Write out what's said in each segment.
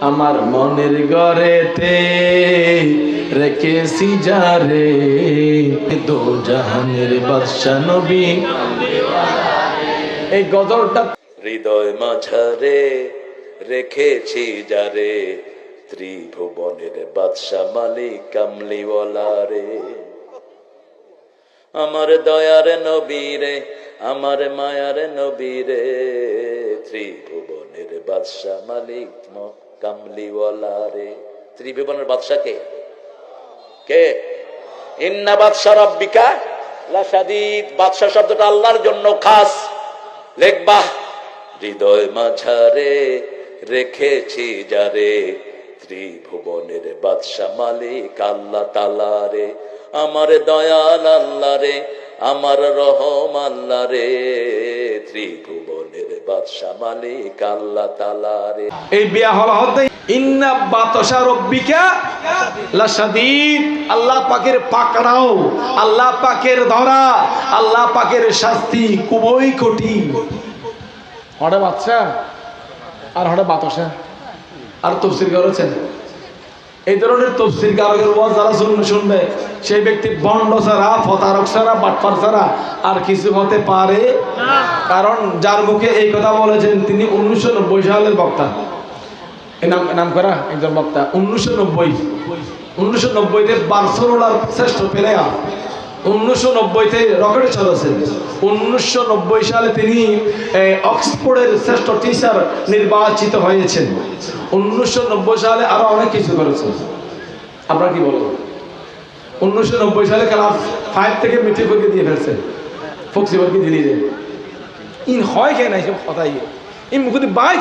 আমার মনের গড়েতে রেখেছি যারে দো জাহানের বাদশা নবী, এই গজলটা হৃদয় মাঝারে রেখেছি যারে ত্রিভুবনের বাদশা মালিক, কামলিওয়ালা রে। আমার দয়ার নবীরে আমার মায়ার নবীরে ত্রিভুবনের বাদশা মালিক কামলিওয়ালা রে। ত্রিভুবনের কে? কে? শব্দটা আল্লাহর জন্য খাস। লেখবা হৃদয় মাঝারে রেখেছি যারে। ত্রিভুবনের বাদশা মালিক আল্লাহ তালা রে। আমার দয়াল আল্লাহ রে। আমার রহম আল্লাহ রে, ত্রিভুবনের বাদশা মালিক আল্লাহ তালা রে। এই বিয়া হওয়া হতে ইন্না বাতসা রব্বিকা লাসাদিদ আল্লাহ পাকের পাকড়াও, আল্লাহ পাকের ধরা, আল্লাহ পাকের শাস্তি খুবই কঠিন হঠাৎ বাচ্চা আর হঠাৎ বাতসা। আর তফসির করেছেন? এই ধরনের তফসিল কারকের ওয়াজ যারা শুনবে শুনবে, সেই ব্যক্তি বন্ড ছাড়া ফতারক ছাড়া, বাটপার ছাড়া আর কিছু হতে পারে কারণ যার মুখে এই কথা বলেছেন তিনি উনিশশো নব্বই সালের বক্তা। নাম নাম করা একজন বক্তা। উনিশশো নব্বই। উনিশশো নব্বইতে বার্সেলোনার শ্রেষ্ঠ প্লেয়ার উনিশশো নব্বইতে রকেট উনিশশো নব্বই সালে তিনি অক্সফোর্ডের শ্রেষ্ঠ টিচার নির্বাচিত হয়েছেন। উনিশশো নব্বই সালে আরও অনেক কিছু করেছেন। আপনারা কি বলব? উনিশশো নব্বই সালে ক্লাস ফাইভ থেকে পরীক্ষা দিয়ে ফেলছেন। ফক্সি পরীক্ষা দিয়ে ইন হয় কেন এসব কথাই ইন মুখে বাই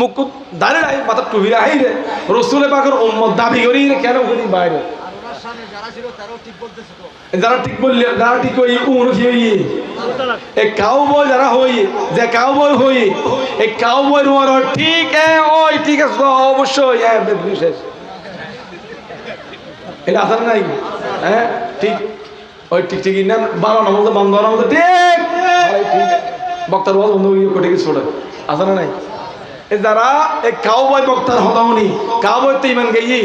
মুখ দাঁড়িয়ে রাই মাথা টুবি রাই রে। রসুলে দাবি করি কেন মুখে বাইরে যারা ঠিক বললে, যারা ঠিক হই কি হই। এই কাউ বই যারা হই, যে কাউ বই হই এই কাউ বই রোয়ার ঠিক এ ওই, ঠিক আছে অবশ্যই হ্যাঁ বিশেষ এটা আসার নাই? হ্যাঁ ঠিক। ওই ঠিক ঠিক, না, বারো নম্বর বন্ধ মধ্যে ঠিক। ঠিক। বক্তার বল বন্ধ হয়ে কোটে কিছু না নাই? এ যারা এই কাউ বই বক্তার হতামনি কাউ বই তো ইমান গেই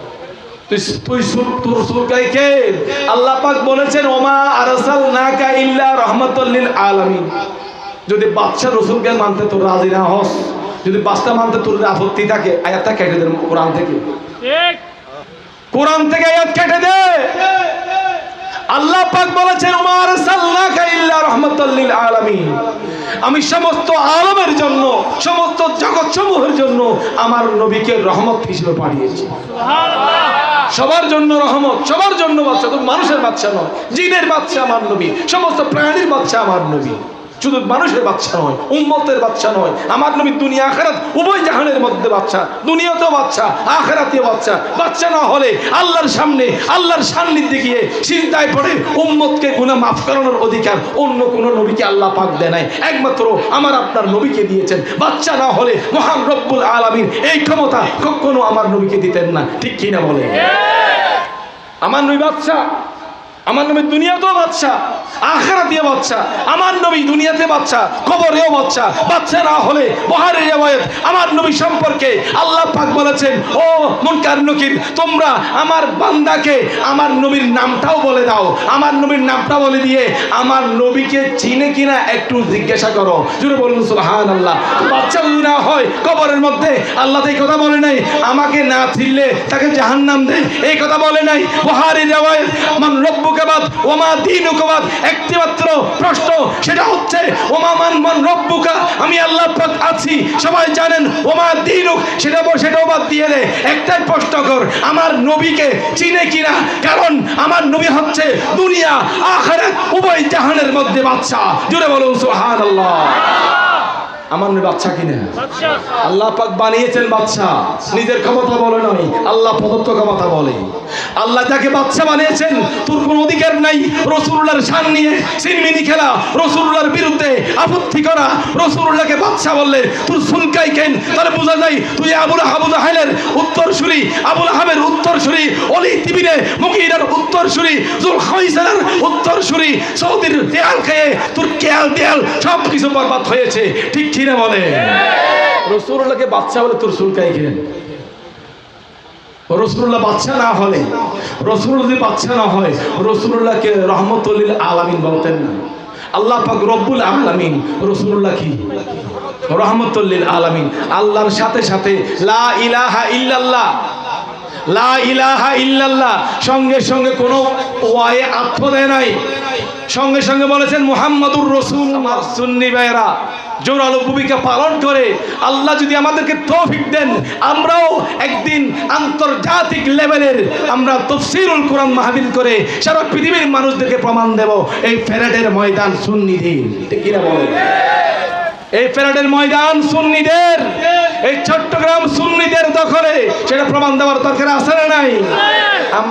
তুই তোর সুলকাই কে? আল্লাহ পাক বলেছেন ওমা আরসাল নাকা ইল্লা রহমাতুল্লিল আলামিন। যদি বাদশাহ রসুলকে মানতে তোর রাজি না হস যদি বাচ্চা মানতে তোর আপত্তি থাকে আয়াতটা কেটে দেন কোরআন থেকে। কোরআন থেকে আয়াত কেটে দে। আল্লাহ পাক বলেছেন আমার সাল্লাকা ইল্লা রাহমাতাল লিল আলামিন। আমি সমস্ত আলমের জন্য, সমস্ত জগৎ সমূহের জন্য আমার নবীকে রহমত হিসেবে পাঠিয়েছি। সবার জন্য রহমত, সবার জন্য বাচ্চা তো মানুষের বাচ্চা নয়, জিনের বাচ্চা আমার নবী, সমস্ত প্রাণীর বাচ্চা আমার নবী। শুধু মানুষের বাচ্চা নয় উম্মতের বাচ্চা নয় আমার নবী দুনিয়া আখেরাত উভয় জাহানের মধ্যে বাচ্চা দুনিয়াতেও বাচ্চা আখেরাতেও বাচ্চা। বাচ্চা না হলে আল্লাহর সামনে আল্লাহর সান্নিধ্যে গিয়ে চিন্তায় পড়ে উম্মতকে গুনাহ মাফ করানোর অধিকার অন্য কোনো নবীকে আল্লাহ পাক দেয় নাই। একমাত্র আমার আপনার নবীকে দিয়েছেন। বাচ্চা না হলে মহান রব্বুল আলামিন এই ক্ষমতা কখনো আমার নবীকে দিতেন না। ঠিক কিনা বলে আমার নবী বাচ্চা। আমার নবী দুনিয়াতেও বাচ্চা আখেরাতেও বাচ্চা আমার নবী দুনিয়াতে বাচ্চা কবরেও বাচ্চা বাচ্চা না হলে বহারের রেওয়ায়ত আমার নবী সম্পর্কে আল্লাহ পাক বলেছেন, ও মুনকার নকির, তোমরা আমার বান্দাকে আমার নবীর নামটাও বলে দাও, আমার নবীর নামটা বলে দিয়ে আমার নবীকে চিনে কিনা একটু জিজ্ঞাসা করো। জুড়ে বলুন সুবহান আল্লাহ বাচ্চা যদি না হয়, কবরের মধ্যে আল্লাহ এই কথা বলে নাই, আমাকে না ছিললে তাকে জাহান্নাম দেয়, এই কথা বলে নাই বহারি রেওয়ায়ত, মান রব্বুকাবাদ ওমা দিনুকাবাদ প্রশ্ন, সেটা হচ্ছে, ওমা মান মান রব্বুকা, আমি আল্লাহ পাক আছি, সবাই জানেন, ওমা দিনুক, সেটা সেটাও বাদ দিয়ে একটাই প্রশ্ন কর, আমার নবীকে চিনে কিনা? কারণ আমার নবী হচ্ছে দুনিয়া, আখেরাত, উভয় জাহানের মধ্যে বাচ্চা জুড়ে বলুন, সুবহানাল্লাহ। আমার বাচ্চা কিনা? আল্লাহ পাক বানিয়েছেন বাচ্চা। নিজের ক্ষমতা বলে নয় আল্লাহ প্রদত্ত ক্ষমতা বলে। আল্লাহ যাকে বাচ্চা বানিয়েছেন, তোর কোনো অধিকার নাই। রসুল্লাহর শান নিয়ে সিনমিনি খেলা, রসুল্লাহর বিরুদ্ধে আপত্তি করা, রসুল্লাহকে বাচ্চা বললে তোর সুলকাই কেন? তাহলে বোঝা যায়, তুই আবুল আবুল হাইলের উত্তরসূরি, আবুল আহমের উত্তরসূরি অলি তিবিরে মুগিরার উত্তরসূরি জুল খাইসার উত্তরসূরি, সৌদির দেয়াল খেয়ে তোর কেয়াল দেয়াল সব কিছু বরবাদ হয়েছে। ঠিক কিনা বলে? রসুল্লাহকে বাচ্চা বলে তোর সুলকাই কেন রসুল্লাহ বাচ্চা না হলে রসুল যদি বাচ্চা না হয়, রসুল্লাহকে রহমতুল্লিল আলামিন বলতেন না। আল্লাহ পাক রব্বুল আলামিন রসুল্লাহ কি? রহমতুল্লিল আলামিন। আল্লাহর সাথে সাথে লা ইলাহা ইল্লাল্লাহ লা ইলাহা ইল্লাল্লাহ। সঙ্গে সঙ্গে কোনো ওয়ায়ে আত্ম দেয় নাই। সঙ্গে সঙ্গে বলেছেন মুহাম্মাদুর রসুল সুন্নি ভাইয়েরা, জোরালো ভূমিকা পালন করে। আল্লাহ যদি আমাদেরকে তৌফিক দেন, আমরাও একদিন আন্তর্জাতিক লেভেলের আমরা তফসিরুল কোরআন মাহবিল করে সারা পৃথিবীর মানুষদেরকে প্রমাণ দেব, এই ফেরাডের ময়দান ঠিক কিনা বলেন? এই প্যারেডের ময়দান সুন্নিদের। এই চট্টগ্রাম সুন্নিদের দখলে সেটা প্রমাণ দেওয়ার দরকার আছে না নাই? আমরা